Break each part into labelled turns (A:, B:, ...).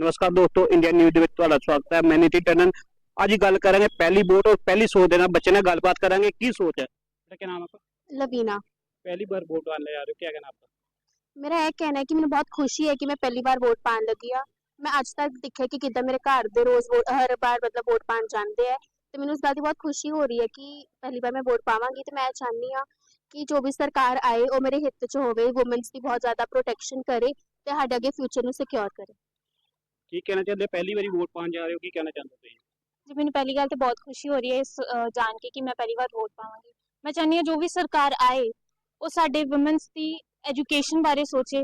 A: ਨਮਸਕਾਰ ਦੋਸਤੋ Indian news ਦੇ ਵਿੱਚ ਤੁਹਾਡਾ ਸਵਾਗਤ ਹੈ ਮੈਂ ਨਿਤਿਨ ਟੰਡਨ ਅੱਜ ਗੱਲ ਕਰਾਂਗੇ ਪਹਿਲੀ ਵੋਟ ਔਰ ਪਹਿਲੀ ਸੋਚ ਦੇ ਨਾਲ ਬੱਚੇ ਨਾਲ ਗੱਲਬਾਤ ਕਰਾਂਗੇ ਕੀ ਸੋਚ ਹੈ बेटा क्या नाम है आपका
B: लवीना
A: पहली बार वोट डालने आ रहे हो क्या कहना आपका
B: ਮੇਰਾ ਇਹ ਕਹਿਣਾ ਹੈ ਕਿ ਮੈਨੂੰ ਬਹੁਤ ਖੁਸ਼ੀ ਹੈ ਕਿ ਮੈਂ ਪਹਿਲੀ ਵਾਰ ਵੋਟ ਪਾਉਣ ਲੱਗੀ ਆ ਮੈਂ ਅੱਜ ਤੱਕ ਦੇਖਿਆ ਕਿ ਕਿੱਦਾਂ ਮੇਰੇ ਘਰ ਦੇ ਰੋਜ਼ ਵੋਟ ਹਰ ਵਾਰ ਮਤਲਬ ਵੋਟ ਪਾਉਣ ਜਾਂਦੇ ਆ ਤੇ ਮੈਨੂੰ ਇਸ ਗੱਲ ਦੀ ਬਹੁਤ ਖੁਸ਼ੀ ਹੋ ਰਹੀ ਹੈ ਕਿ ਪਹਿਲੀ ਵਾਰ ਮੈਂ ਵੋਟ ਪਾਵਾਂਗੀ ਤੇ ਮੈਂ ਚਾਹੁੰਦੀ ਆ ਕਿ ਜੋ ਵੀ ਸਰਕਾਰ ਆਏ ਉਹ ਮੇਰੇ ਹਿੱਤ 'ਚ ਹੋਵੇ ਔਮਨਸ ਦੀ ਬਹੁਤ ਜ਼ਿਆਦਾ ਪ੍ਰੋਟੈਕਸ਼ਨ ਕਰੇ ਤੇ ਸਾਡੇ ਅੱਗੇ ਫਿਊਚਰ ਨੂੰ ਸਿਕਿਉਰ ਕਰੇ
A: ਕੀ ਕਹਿਣਾ ਚਾਹੁੰਦੇ ਹੋ? ਪਹਿਲੀ ਵਾਰੀ ਵੋਟ ਪਾਉਣ ਜਾ ਰਹੇ ਹੋ ਕੀ ਕਹਿਣਾ ਚਾਹੁੰਦੇ ਹੋ ਤੁਸੀਂ?
C: ਜੀ ਮੈਨੂੰ ਪਹਿਲੀ ਗੱਲ ਤੇ ਬਹੁਤ ਖੁਸ਼ੀ ਹੋ ਰਹੀ ਹੈ ਇਸ ਅ, ਜਾਣ ਕੇ ਕਿ ਮੈਂ ਪਹਿਲੀ ਵਾਰ ਵੋਟ ਪਾਵਾਂਗੀ। ਮੈਂ ਚਾਹੁੰਦੀ ਹਾਂ ਜੋ ਵੀ ਸਰਕਾਰ ਆਏ ਉਹ ਸਾਡੇ ਔਮਨਸ ਦੀ ਐਜੂਕੇਸ਼ਨ ਬਾਰੇ ਸੋਚੇ।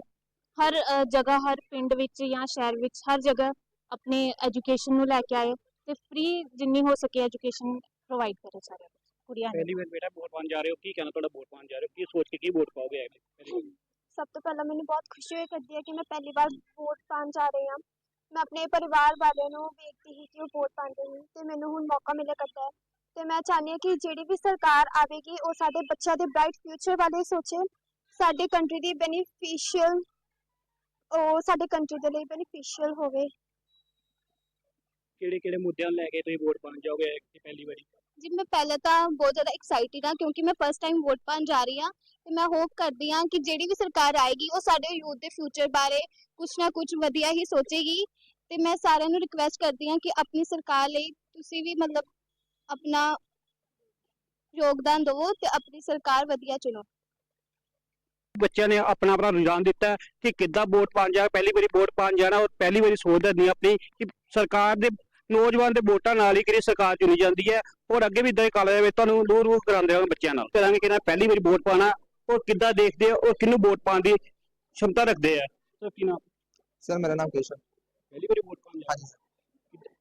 C: ਹਰ ਅ, ਜਗ੍ਹਾ ਹਰ ਪਿੰਡ ਵਿੱਚ ਜਾਂ ਸ਼ਹਿਰ ਵਿੱਚ ਹਰ ਜਗ੍ਹਾ ਆਪਣੇ ਐਜੂਕੇਸ਼ਨ ਨੂੰ ਲੈ ਕੇ ਆਏ ਤੇ ਫ੍ਰੀ ਜਿੰਨੀ ਹੋ ਸਕੇ ਐਜੂਕੇਸ਼ਨ ਪ੍ਰੋਵਾਈਡ ਕਰੇ ਸਾਰਿਆਂ ਨੂੰ ਕੁੜੀਆਂ ਨੂੰ।
A: ਪਹਿਲੀ ਵਾਰ ਬੇਟਾ ਵੋਟ ਪਾਉਣ ਜਾ ਰਹੇ ਹੋ ਕੀ ਕਹਿਣਾ ਤੁਹਾਡਾ ਵੋਟ ਪਾਉਣ ਜਾ ਰਹੇ ਹੋ? ਕੀ ਸੋਚ ਕੇ ਕੀ ਵੋਟ ਪਾਓਗੇ?
B: ਸਭ ਤੋਂ ਪਹਿਲਾਂ ਮੈਨੂੰ ਬਹੁਤ ਖੁਸ਼ੀ ਹੋਈ ਕਰਦੀ ਹੈ ਕਿ ਮੈਂ ਪਹਿਲੀ ਵਾਰ ਵੋਟ ਪਾਉਣ ਜਾ ਰਹੀ ਹਾਂ। ਮੈਂ ਆਪਣੇ ਪਰਿਵਾਰ ਵਾਲਿਆਂ ਨੂੰ ਵੇਖਦੀ ਹੀ ਕਿ ਉਹ ਵੋਟ ਪਾਉਂਦੇ ਨੇ ਤੇ ਮੈਨੂੰ ਹੁਣ ਮੌਕਾ ਮਿਲਿਆ ਕਰਦਾ ਹੈ। ਤੇ ਮੈਂ ਚਾਹੁੰਦੀ ਹਾਂ ਕਿ ਜਿਹੜੀ ਵੀ ਸਰਕਾਰ ਆਵੇਗੀ, ਉਹ ਸਾਡੇ ਬੱਚਿਆਂ ਦੇ ਬ੍ਰਾਈਟ ਫਿਊਚਰ ਬਾਰੇ ਸੋਚੇ। ਸਾਡੇ ਕੰਟਰੀ ਦੀ ਬੈਨੀਫੀਸ਼ੀਅਲ ਉਹ ਸਾਡੇ ਕੰਟਰੀ ਦੇ ਲਈ ਬੈਨੀਫੀਸ਼ੀਅਲ ਹੋਵੇ।
A: ਕਿਹੜੇ ਕਿਹੜੇ ਮੁੱਦਿਆਂ ਨੂੰ ਲੈ ਕੇ ਤੁਸੀਂ ਵੋਟ ਪਾਉਣ ਜਾਓਗੇ? ਐਤਕੀ ਪਹਿਲੀ ਵਾਰੀ।
B: ਜੀ, ਮੈਂ ਪਹਿਲਾਂ ਤਾਂ ਬਹੁਤ ਜ਼ਿਆਦਾ ਐਕਸਾਈਟਿਡ ਹਾਂ ਕਿਉਂਕਿ ਮੈਂ ਫਸਟ ਟਾਈਮ ਵੋਟ ਪਾਉਣ ਜਾ ਰਹੀ ਹਾਂ ਤੇ ਮੈਂ ਹੋਪ ਕਰਦੀ ਹਾਂ ਕਿ ਜਿਹੜੀ ਵੀ ਸਰਕਾਰ ਆਏਗੀ, ਉਹ ਸਾਡੇ ਯੂਥ ਦੇ ਫਿਊਚਰ ਬਾਰੇ ਕੁਝ ਨਾ ਕੁਝ ਵਧੀਆ ਹੀ ਸੋਚੇਗੀ ਤੇ ਮੈਂ ਸਾਰਿਆਂ ਨੂੰ ਰਿਕਵੈਸਟ ਕਰਦੀ ਹਾਂ ਕਿ ਆਪਣੀ ਸਰਕਾਰ ਲਈ ਤੁਸੀਂ ਵੀ ਮਤਲਬ ਆਪਣਾ ਯੋਗਦਾਨ ਦਿਵੋ ਤੇ ਆਪਣੀ ਸਰਕਾਰ ਵਧੀਆ ਚੁਣੋ।
A: ਬੱਚਿਆਂ ਨੇ ਆਪਣਾ ਆਪਣਾ ਰੁਝਾਨ ਦਿੱਤਾ ਕਿ ਕਿੱਦਾਂ ਵੋਟ ਪਾਉਣ ਜਾ ਪਹਿਲੀ ਵਾਰੀ ਵੋਟ ਪਾਉਣ ਜਾਣਾ, ਔਰ ਪਹਿਲੀ ਵਾਰੀ ਸੋਚਦਾ ਨਹੀਂ ਆਪਣੀ ਕਿ ਸਰਕਾਰ ਦੇ ਨੌਜਵਾਨ ਦੇ ਵੋਟਾਂ ਨਾਲ ਹੀ ਕਿਹੜੀ ਸਰਕਾਰ ਚੁਣੀ ਜਾਂਦੀ ਹੈ? ਔਰ ਅੱਗੇ ਵੀ ਇਦਾਂ ਹੀ ਕਾਲਜ ਵਿੱਚ ਤੁਹਾਨੂੰ ਦੂਰ ਦੂਰ ਕਰਾਉਂਦੇ ਹਾਂ ਬੱਚਿਆਂ ਨਾਲ। ਕਰਾਂਗੇ ਕਿ ਨਾ ਪਹਿਲੀ ਵਾਰੀ ਵੋਟ ਪਾਣਾ ਔਰ ਕਿੱਦਾਂ ਦੇਖਦੇ ਆ ਔਰ ਕਿਹਨੂੰ ਵੋਟ ਪਾਉਣ ਦੀ ਸ਼ਮਤਾ ਰੱਖਦੇ ਆ? ਸੋ ਕੀ ਨਾਮ?
D: ਸਰ ਮੇਰਾ ਨਾਮ ਕੇਸ਼ਵ।
A: ਪਹਿਲੀ ਵਾਰੀ ਵੋਟ ਪਾਉਣ
D: ਹਾਂਜੀ ਸਰ।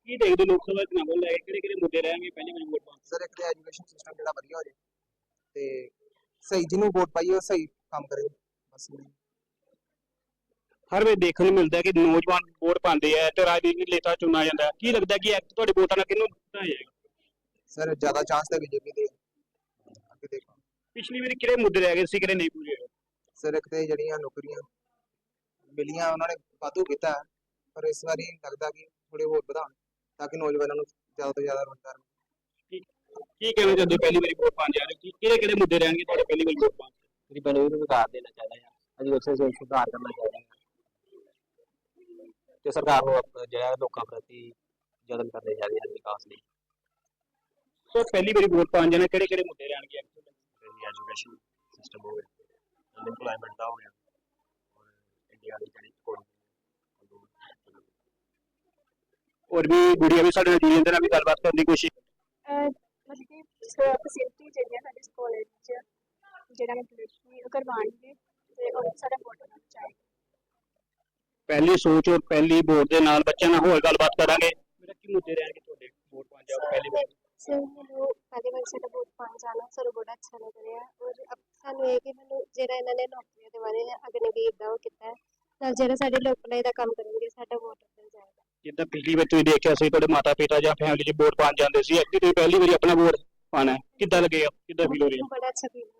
A: ਕੀ ਦੇਖਦੇ ਲੋਕ ਸਭਾ ਚੁਣਾਵ ਲੈ ਕੇ ਕਿਹੜੇ ਕਿਹੜੇ ਮੁੱਦੇ ਰਹਿਣਗੇ ਪਹਿਲੀ ਵਾਰੀ ਵੋਟ ਪਾਉਣ?
D: ਸਰ ਇੱਕ ਤਾਂ ਐਜੂਕੇਸ਼ਨ ਸਿਸਟਮ ਜਿਹੜਾ ਵਧੀਆ ਹੋ ਜਾਏ ਤੇ ਸਹੀ ਜਿਹਨੂੰ ਵੋਟ ਪਾਈਏ ਉਹ ਸਹੀ ਕੰਮ ਕਰੇ। ਬਸ।
A: ਹਰ ਵੇਲੇ ਦੇਖਣ ਨੂੰ ਮਿਲਦਾ ਹੈ ਕਿ ਨੌਜਵਾਨ ਵੋਟ ਪਾਉਂਦੇ ਆ ਤੇ ਰਾਜਨੀਤਿਕ ਨੇਤਾ ਚੁਣਾ ਜਾਂਦਾ ਹੈ। ਕੀ ਲੱਗਦਾ ਕਿ ਐਤਕੀ ਤੁਹਾਡੇ ਵੋਟਾਂ ਨਾਲ ਕਿਹਨੂੰ ਜਿਤਾਇਆ ਜਾਏਗਾ
D: ਸਰ ਜ਼ਿਆਦਾ ਚਾਂਸ ਤਾਂ ਬੀਜੇਪੀ ਦੇ ਅੱਗੇ ਦੇਖੋ
A: ਪਿਛਲੀ ਵਾਰੀ ਕਿਹੜੇ ਮੁੱਦੇ ਰਹਿ ਗਏ ਸੀ ਕਿਹੜੇ ਨਹੀਂ ਪੂਰੇ ਹੋਏ
D: ਸਰ ਇੱਕ ਤੇ ਜਿਹੜੀਆਂ ਨੌਕਰੀਆਂ ਮਿਲੀਆਂ ਉਹਨਾਂ ਨੇ ਵਾਧੂ ਕੀਤਾ ਹੈ, ਪਰ ਇਸ ਵਾਰੀ ਲੱਗਦਾ ਕਿ ਥੋੜੇ ਹੋਰ ਵਧਾਉਣ ਤਾਂ ਕਿ ਨੌਜਵਾਨਾਂ ਨੂੰ ਜ਼ਿਆਦਾ ਤੋਂ ਜ਼ਿਆਦਾ ਰੋਜ਼ਗਾਰ ਮਿਲੇ
A: ਕੀ ਕਹਿਣਾ ਚਾਹੁੰਦੇ ਹੋ ਪਹਿਲੀ ਵਾਰੀ ਵੋਟ ਪਾਉਣ ਜਾ ਰਹੇ ਹੋ? ਕੀ ਕਿਹੜੇ ਕਿਹੜੇ ਮੁੱਦੇ ਰਹਿਣਗੇ ਤੁਹਾਡੇ ਪਹਿਲੀ ਵਾਰੀ ਵੋਟ ਪਾਉਣ 'ਚ?
E: ਗਰੀਬਾਂ ਨੂੰ ਵੀ ਰੁਜ਼ਗਾਰ ਦੇਣਾ ਚਾਹੀਦਾ ਹੈ ਐਜੂਕੇਸ਼ਨ ਸਿਸਟਮ ਸੁਧਾਰ ਕਰਨਾ ਚਾਹੀਦਾ ਹੈ ਤੇ ਸਰਕਾਰ ਨੂੰ ਆਪ- ਜਿਹੜਾ ਲੋਕਾਂ ਪ੍ਰਤੀ ਯਤਨ ਕਰਨੇ ਚਾਹੀਦੇ ਹਨ ਵਿਕਾਸ ਲਈ।
A: ਸੋ ਪਹਿਲੀ ਵਾਰੀ ਵੋਟ ਪਾਉਣ ਜਾਣਾ ਕਿਹੜੇ ਕਿਹੜੇ ਮੁੱਦੇ ਰਹਿਣਗੇ
E: ਐਜੂਕੇਸ਼ਨ ਸਿਸਟਮ ਹੋ ਗਿਆ ਅਨਪਲੋਇਮੈਂਟ ਦਾ ਹੋ ਗਿਆ ਔਰ ਇੰਡੀਆ ਦੀ ਜਿਹੜੀ ਇਕਨੋਮੀ
A: ਹੋਰ ਵੀ ਗੁੜੀਆ ਵੀ ਸਾਡੇ ਨਾਲ ਜੁੜੀ ਜਾਂਦੇ ਨਾਲ ਵੀ ਗੱਲਬਾਤ ਕਰਨ ਦੀ ਕੋਸ਼ਿਸ਼
B: ਮਤਲਬ ਕਿ ਫੈਸਿਲਿਟੀ ਜਿਹੜੀਆਂ ਸਾਡੇ ਕਾਲਜ ਵਿੱਚ ਜਿਹੜਾ ਮਤਲਬ ਉਹ ਕਰਵਾਉਣਗੇ ਤੇ ਉਹ ਸਾਡਾ ਹੋਣਾ ਚਾਹੀਦਾ
A: ਪਹਿਲੀ ਸੋਚ ਔਰ ਪਹਿਲੀ ਵੋਟ ਦੇ ਨਾਲ ਬੱਚਿਆਂ ਨਾਲ ਹੋਰ ਗੱਲਬਾਤ ਕਰਾਂਗੇ। ਮੇਰਾ ਕੀ ਮੁੱਦੇ ਰਹਿਣਗੇ ਤੁਹਾਡੇ ਵੋਟ ਪਾਉਣ ਜਾਓ ਪਹਿਲੀ ਵਾਰੀ?
B: ਸਰ ਮੈਨੂੰ ਪਹਿਲੀ ਵਾਰ ਸਾਡਾ ਵੋਟ ਪਾਉਣ ਜਾਣਾ ਸਰ ਬੜਾ ਅੱਛਾ ਲੱਗ ਰਿਹਾ। ਔਰ ਅਬ ਸਾਨੂੰ ਇਹ ਕਿ ਮੈਨੂੰ ਜਿਹੜਾ ਇਹਨਾਂ ਨੇ ਨੌਕਰੀਆਂ ਦੇ ਬਾਰੇ ਅਗਨੇਵੀਰ ਦਾ ਉਹ ਕੀਤਾ ਤਾਂ ਜਿਹੜਾ ਸਾਡੇ ਲੋਕਾਂ ਦਾ ਕੰਮ ਕਰਨਗੇ ਸਾਡਾ ਵੋਟ ਮਿਲ ਜਾਏਗਾ।
A: ਜਿੱਦਾਂ ਪਿਛਲੀ ਵਾਰ ਤੁਸੀਂ ਦੇਖਿਆ ਸੀ ਤੁਹਾਡੇ ਮਾਤਾ ਪਿਤਾ ਜਾਂ ਫੈਮਿਲੀ 'ਚ ਵੋਟ ਪਾਉਣ ਜਾਂਦੇ ਸੀ ਐਤਕੀ ਤੁਸੀਂ ਪਹਿਲੀ ਵਾਰੀ ਆਪਣਾ ਵੋਟ ਪਾਣਾ ਕਿੱਦਾਂ ਲੱਗੇਗਾ ਕਿੱਦਾਂ ਫੀਲ ਹੋ ਰਹੀ?
B: ਬੜਾ ਅੱਛਾ ਫੀਲ ਹੋ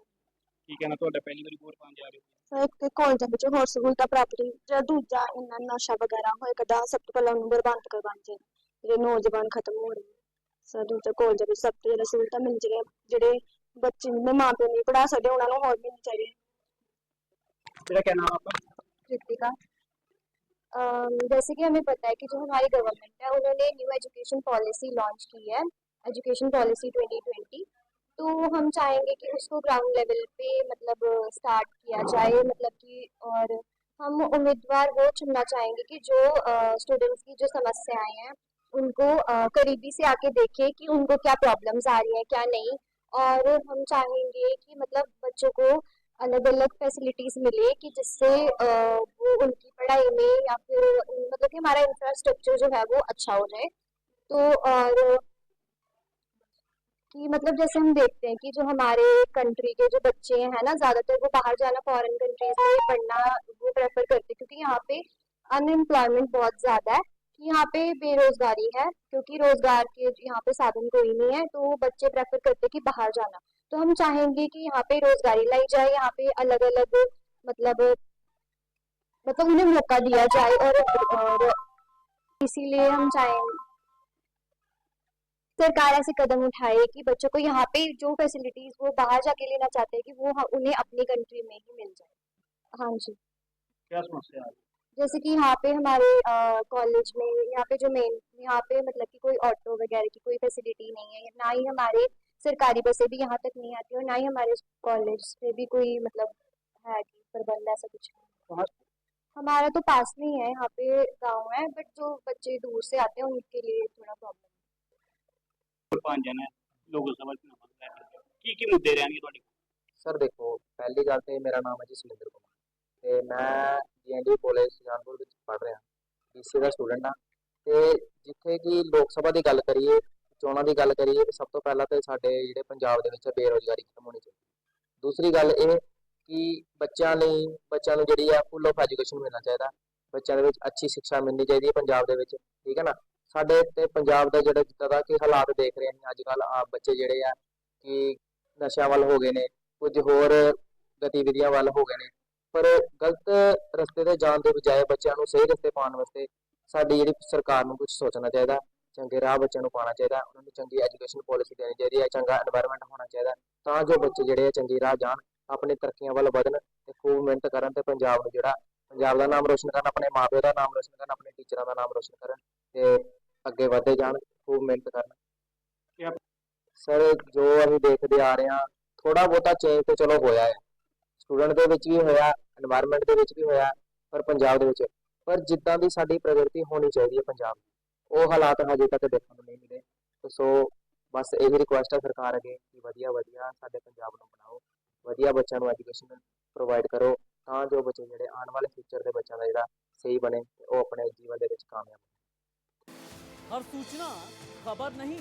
A: ਕੀ ਕਹਿਣਾ ਤੁਹਾਡਾ ਪਹਿਲੀ ਵਾਰੀ ਵੋਟ ਪਾਉਣ ਜਾ ਰਹੇ ਹੋ
B: ਸਰ ਇੱਕ ਤੇ ਕਾਲਜਾਂ ਵਿੱਚ ਹੋਰ ਸਹੂਲਤਾਂ ਪ੍ਰਾਪਤ ਜਾਂ ਦੂਜਾ ਇੰਨਾ ਨਸ਼ਾ ਵਗੈਰਾ ਹੋਏਗਾ ਸਭ ਤੋਂ ਪਹਿਲਾਂ ਉਹਨੂੰ ਬਰਬਾਦ ਕਰਵਾਉਣ ਚਾਹੀਦਾ ਜਿਹੜੇ ਨੌਜਵਾਨ ਖਤਮ ਹੋ ਰਹੇ ਨੇ ਸਰ ਦੂਜਾ ਕਾਲਜਾਂ ਵਿੱਚ ਸਭ ਤੋਂ ਜ਼ਿਆਦਾ ਸਹੂਲਤਾਂ ਮਿਲ ਜਾਏ ਜਿਹੜੇ ਬੱਚੇ ਨੂੰ ਮਾਂ ਪਿਓ ਨਹੀਂ ਪੜਾ ਸਕਦੇ ਉਹਨਾਂ ਨੂੰ ਹੋਰ ਮਿਲਣੀ ਚਾਹੀਦੀ
A: ਮੇਰਾ ਕਹਿਣਾ ਆਪਾਂ
B: कृतिका अम, जैसे कि हमें पता है कि जो हमारी गवर्नमेंट है उन्होंने न्यू एजुकेशन पॉलिसी लॉन्च की है एजुकेशन पॉलिसी 2020 तो हम चाहेंगे कि उसको ग्राउंड लेवल पे मतलब स्टार्ट किया जाए मतलब कि, और हम उम्मीदवार वो चुनना चाहेंगे कि जो स्टूडेंट्स की जो समस्याएँ हैं, उनको करीबी से आके देखें कि उनको क्या प्रॉब्लम्स आ रही हैं, क्या नहीं। और हम चाहेंगे कि मतलब बच्चों को अलग अलग फैसिलिटीज़ मिले कि जिससे वो उनकी पढ़ाई में या फिर मतलब कि हमारा इंफ्रास्ट्रक्चर जो है वो अच्छा हो जाए। तो और कि मतलब जैसे हम देखते हैं कि जो हमारे कंट्री के जो बच्चे हैं ना, ज़्यादातर वो बाहर जाना फॉरेन कंट्रीज़ में पढ़ना वो प्रेफर करते हैं, क्योंकि यहाँ पे अनएम्प्लॉयमेंट बहुत ज़्यादा है, कि यहाँ पे बेरोजगारी है, क्योंकि रोज़गार के यहाँ पे साधन कोई नहीं है तो बच्चे प्रेफर करते कि बाहर जाना। तो हम चाहेंगे कि यहाँ पे रोजगारी लाई जाए, यहाँ पे अलग अलग मतलब मतलब उन्हें मौका दिया जाए और और इसीलिए हम चाहेंगे सरकार ऐसे कदम उठाए कि बच्चों को यहाँ पे जो फैसिलिटीज़ वो बाहर जाके लेना चाहते हैं कि वो ह- उन्हें अपनी कंट्री में ही मिल जाए। हाँ जी।
A: क्या समस्या है?
B: जैसे कि यहाँ पे हमारे कॉलेज में यहाँ पे जो मेन यहाँ पे मतलब कि कोई ऑटो वगैरह की कोई फैसिलिटी नहीं है। ना ही हमारे सरकारी बसें भी यहाँ तक नहीं आती और ना ही हमारे कॉलेज से भी कोई मतलब है कि प्रबंध ऐसा कुछ नहीं। हमारा तो पास में ही है यहाँ पे गाँव है बट जो बच्चे दूर से आते हैं उनके लिए थोड़ा प्रॉब्लम
A: ਵੋਟ ਪਾਉਣ ਲੋਕ ਸਭਾ ਚੁਣਾਵਾਂ ਨੂੰ ਲੈ ਕੇ ਕੀ ਕੀ ਮੁੱਦੇ ਰਹਿਣਗੇ ਤੁਹਾਡੇ
D: ਸਰ ਦੇਖੋ, ਪਹਿਲੀ ਗੱਲ ਤੇ ਮੇਰਾ ਨਾਮ ਹੈ ਜੀ ਸੁਰਿੰਦਰ ਕੁਮਾਰ ਤੇ ਮੈਂ ਜੀਐਨਡੀ ਕਾਲਜ ਸੁਜਾਨਪੁਰ ਵਿੱਚ ਪੜ੍ਹ ਰਿਹਾ ਬੀਸੀ ਦਾ ਸਟੂਡੈਂਟ ਹਾਂ ਤੇ ਜਿੱਥੇ ਕਿ ਲੋਕ ਸਭਾ ਦੀ ਗੱਲ ਕਰੀਏ, ਚੋਣਾਂ ਦੀ ਗੱਲ ਕਰੀਏ, ਸਭ ਤੋਂ ਪਹਿਲਾਂ ਤੇ ਸਾਡੇ ਜਿਹੜੇ ਪੰਜਾਬ ਦੇ ਵਿੱਚ ਬੇਰੋਜ਼ਗਾਰੀ ਖਤਮ ਹੋਣੀ ਚਾਹੀਦੀ ਦੂਸਰੀ ਗੱਲ ਇਹ ਕਿ ਬੱਚਿਆਂ ਲਈ, ਬੱਚਿਆਂ ਨੂੰ ਜਿਹੜੀ ਆ ਫੁੱਲ ਆਫ ਐਜੂਕੇਸ਼ਨ ਮਿਲਣਾ ਚਾਹੀਦਾ, ਬੱਚਿਆਂ ਦੇ ਵਿੱਚ ਅੱਛੀ ਸਿੱਖਿਆ ਮਿਲਣੀ ਚਾਹੀਦੀ ਹੈ ਪੰਜਾਬ ਦੇ ਵਿੱਚ, ਠੀਕ ਹੈ ਨਾ? ਸਾਡੇ ਤੇ ਪੰਜਾਬ ਦਾ ਜਿਹੜਾ ਜਿੱਦਾਂ ਦਾ ਕਿ ਹਾਲਾਤ ਦੇਖ ਰਹੇ ਨੇ ਅੱਜ ਕੱਲ ਆ ਬੱਚੇ ਜਿਹੜੇ ਆ ਕਿ ਨਸ਼ਿਆਂ ਵੱਲ ਹੋ ਗਏ ਨੇ, ਕੁਝ ਹੋਰ ਗਤੀਵਿਧੀਆਂ ਵੱਲ ਹੋ ਗਏ ਨੇ। ਪਰ ਗਲਤ ਰਸਤੇ ਤੇ ਜਾਣ ਦੇ ਬਜਾਏ ਬੱਚਿਆਂ ਨੂੰ ਸਹੀ ਰਸਤੇ ਪਾਉਣ ਵਾਸਤੇ ਸਾਡੀ ਜਿਹੜੀ ਸਰਕਾਰ ਨੂੰ ਕੁਝ ਸੋਚਣਾ ਚਾਹੀਦਾ, ਚੰਗੇ ਰਾਹ ਬੱਚਿਆਂ ਨੂੰ ਪਾਉਣਾ ਚਾਹੀਦਾ, ਉਹਨਾਂ ਨੂੰ ਚੰਗੀ ਐਜੂਕੇਸ਼ਨ ਪਾਲਿਸੀ ਦੇਣੀ ਚਾਹੀਦੀ ਹੈ, ਚੰਗਾ এনवायरमेंट ਹੋਣਾ ਚਾਹੀਦਾ, ਤਾਂ ਜੋ ਬੱਚੇ ਜਿਹੜੇ ਆ ਚੰਗੇ ਰਾਹ ਜਾਣ, ਆਪਣੇ ਤਰੱਕੀਆਂ ਵੱਲ ਵਧਣ ਤੇ ਖੂਬ ਮਿਹਨਤ ਕਰਨ ਤੇ ਪੰਜਾਬ ਨੂੰ ਜਿਹੜਾ ਪੰਜਾਬ ਦਾ ਨਾਮ ਰੋਸ਼ਨ ਕਰਨ, ਆਪਣੇ ਮਾਪਿਆਂ ਦਾ ਨਾਮ ਰੋਸ਼ਨ ਕਰਨ, ਆਪਣੇ ਟੀਚਰਾਂ ਦਾ ਨਾਮ ਰੋਸ਼ਨ ਕਰਨ ਤੇ ਅੱਗੇ ਵਧੇ ਜਾਣ ਖੂਬ ਮਿਹਨਤ ਕਰਨ। ਕਿਆ ਸਰ ਜੋ ਅਸੀਂ ਦੇਖਦੇ ਆ ਰਹੇ ਹਾਂ ਥੋੜਾ ਬਹੁਤਾ ਚੇਂਜ ਤੇ ਚਲੋ ਹੋਇਆ ਹੈ ਸਟੂਡੈਂਟ ਦੇ ਵਿੱਚ ਵੀ ਹੋਇਆ এনवायरमेंट ਦੇ ਵਿੱਚ ਵੀ ਹੋਇਆ ਪਰ ਪੰਜਾਬ ਦੇ ਵਿੱਚ। ਪਰ ਜਿੱਦਾਂ ਦੀ ਸਾਡੀ ਪ੍ਰਗਤੀ ਹੋਣੀ ਚਾਹੀਦੀ ਹੈ ਪੰਜਾਬ ਦੀ ਉਹ ਹਾਲਾਤ ਹਜੇ ਤੱਕ ਦੇਖਣ ਨੂੰ ਨਹੀਂ ਮਿਲੇ। ਸੋ ਬਸ ਇਹ ਵੀ ਰਿਕੁਐਸਟ ਹੈ ਸਰਕਾਰ ਅੱਗੇ ਕਿ ਵਧੀਆ ਵਧੀਆ ਸਾਡੇ ਪੰਜਾਬ ਨੂੰ ਬਣਾਓ ਵਧੀਆ ਬੱਚਿਆਂ ਨੂੰ ਐਜੂਕੇਸ਼ਨ ਪ੍ਰੋਵਾਈਡ ਕਰੋ ਤਾਂ ਜੋ ਬੱਚੇ ਜਿਹੜੇ ਆਉਣ ਵਾਲੇ ਫਿਊਚਰ ਦੇ ਬੱਚਿਆਂ ਦਾ ਜਿਹੜਾ ਸਹੀ ਬਣੇ ਤੇ ਉਹ ਆਪਣੇ ਜੀਵਨ ਦੇ ਵਿੱਚ ਕਾਮਯਾਬ
F: हर सूचना खबर नहीं